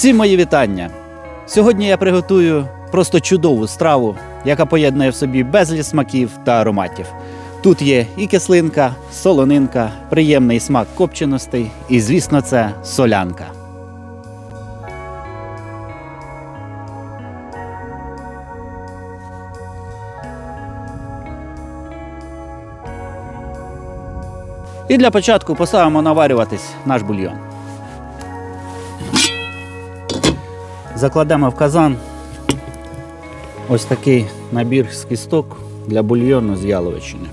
Всім мої вітання! Сьогодні я приготую просто чудову страву, яка поєднує в собі безліч смаків та ароматів. Тут є і кислинка, солонинка, приємний смак копченостей, і, звісно, це солянка. І для початку поставимо наварюватись наш бульйон. Закладемо в казан ось такий набір з кісток для бульйону з яловичини.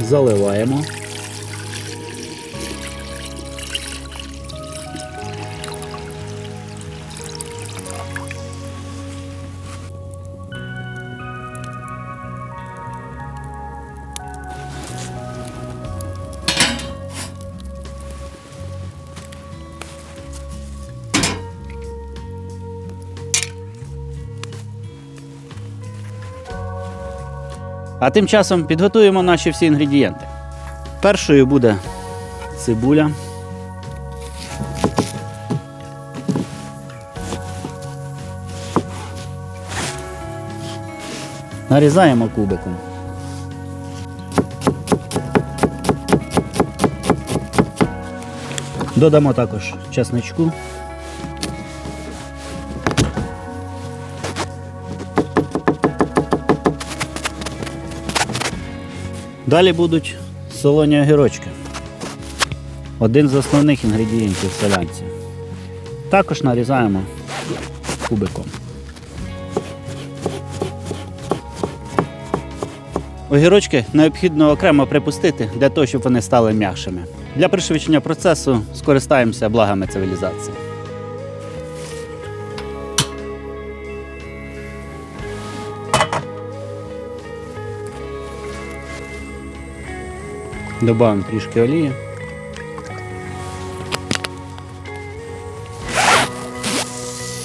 Заливаємо. А тим часом підготуємо наші всі інгредієнти. Першою буде цибуля. Нарізаємо кубиком. Додамо також чесничку. Далі будуть солоні огірочки. Один з основних інгредієнтів солянці. Також нарізаємо кубиком. Огірочки необхідно окремо припустити для того, щоб вони стали м'якшими. Для пришвидшення процесу скористаємося благами цивілізації. Добавимо трішки олії.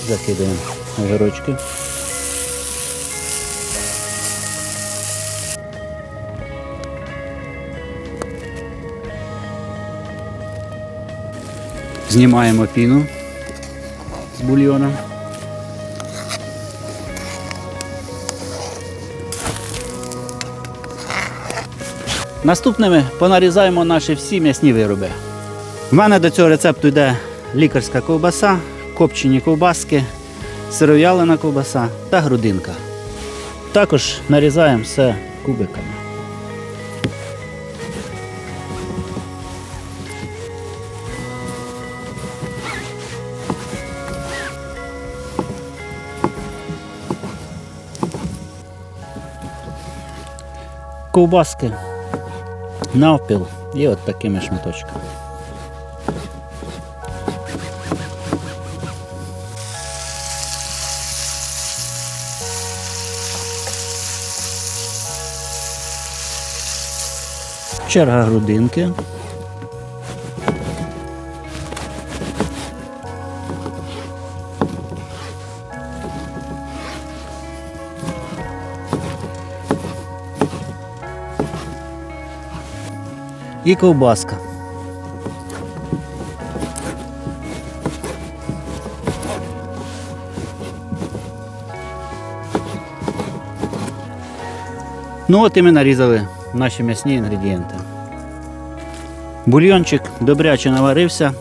Закидаємо огірочки. Знімаємо піну з бульйоном. Наступними понарізаємо наші всі м'ясні вироби. У мене до цього рецепту йде лікарська ковбаса, копчені ковбаски, сиров'ялина ковбаса та грудинка. Також нарізаємо все кубиками. Ковбаски навпіл і от такими шматочками. Черга грудинки. І ковбаска. Ну от і ми нарізали наші м'ясні інгредієнти. Бульйончик добряче наварився.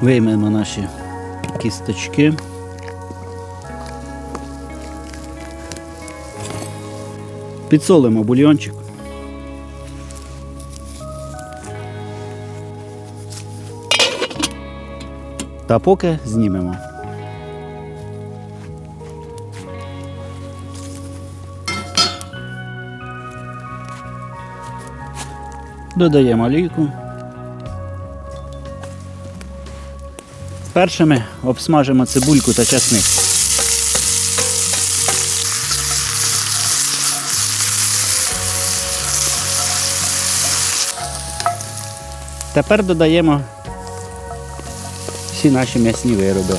Виймемо наші кісточки. Підсолимо бульйончик. Та поки знімемо. Додаємо олійку. Першими обсмажимо цибульку та часник. Тепер додаємо всі наші м'ясні вироби.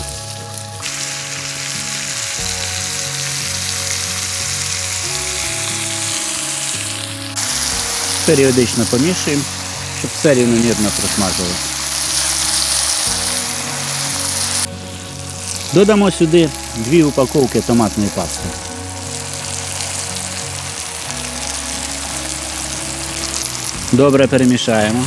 Періодично помішуємо, щоб все рівномірно просмажило Додамо сюди дві упаковки томатної пасти. Добре перемішаємо.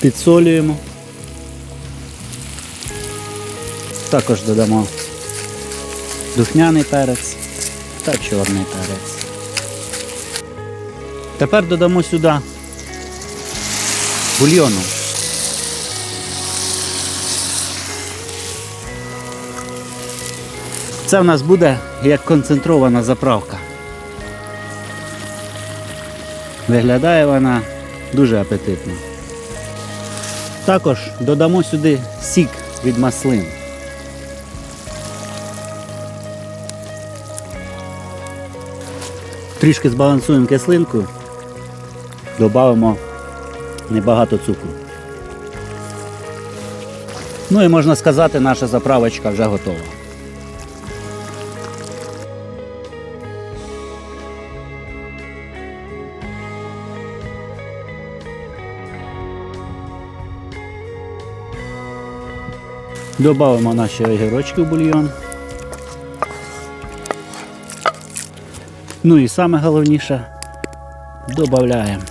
Підсолюємо. Також додамо духмяний перець та чорний перець. Тепер додамо сюди бульйону. Це в нас буде як концентрована заправка. Виглядає вона дуже апетитно. Також додамо сюди сік від маслин. Трішки збалансуємо кислинку, додамо небагато цукру. Ну і можна сказати, наша заправочка вже готова. Добавимо наші огірочки в бульйон. Ну і саме головніше додаємо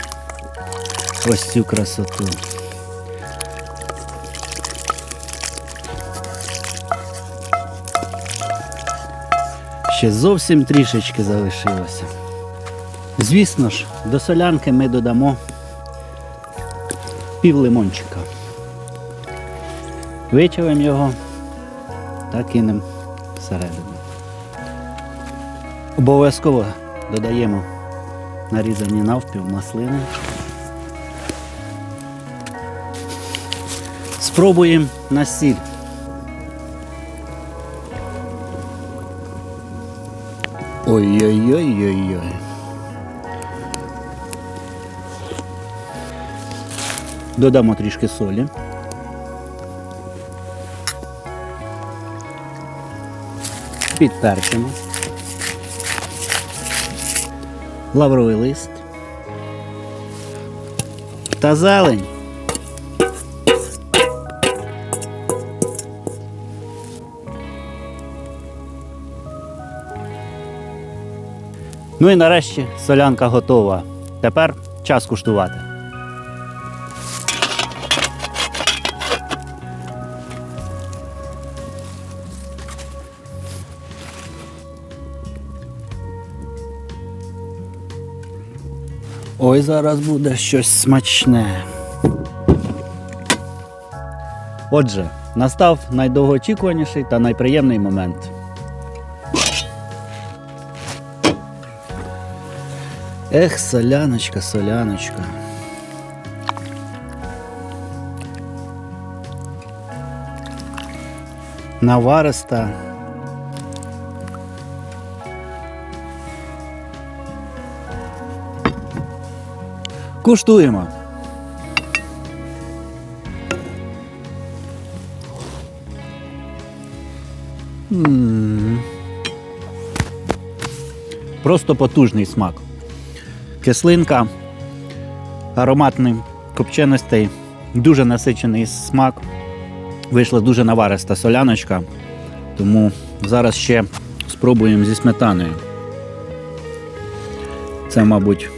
ось цю красоту. Ще зовсім трішечки залишилося. Звісно ж, до солянки ми додамо пів лимончика. Вичавимо його та кинемо всередину. Обов'язково додаємо нарізані навпіл маслини. Спробуємо на сіль. Ой-ой-ой-ой-ой. Додамо трішки солі. Підперчимо. Лавровий лист. Та зелень. Ну і нарешті солянка готова. Тепер час куштувати. Ой, зараз буде щось смачне. Отже, настав найдовгоочікуваніший та найприємний момент. Ех, соляночка, соляночка. Навариста. Куштуємо. Просто потужний смак. Кислинка, ароматний копченостей, дуже насичений смак. Вийшла дуже навариста соляночка, тому зараз ще спробуємо зі сметаною. Це, мабуть,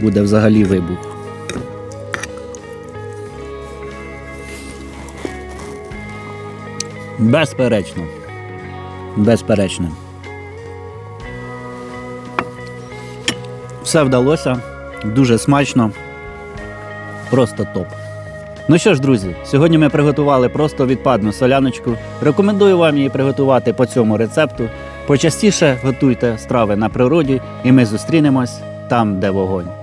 буде взагалі вибух. Безперечно. Безперечно. Все вдалося, дуже смачно, просто топ. Ну що ж, друзі, сьогодні ми приготували просто відпадну соляночку. Рекомендую вам її приготувати по цьому рецепту. Почастіше готуйте страви на природі, і ми зустрінемось там, де вогонь.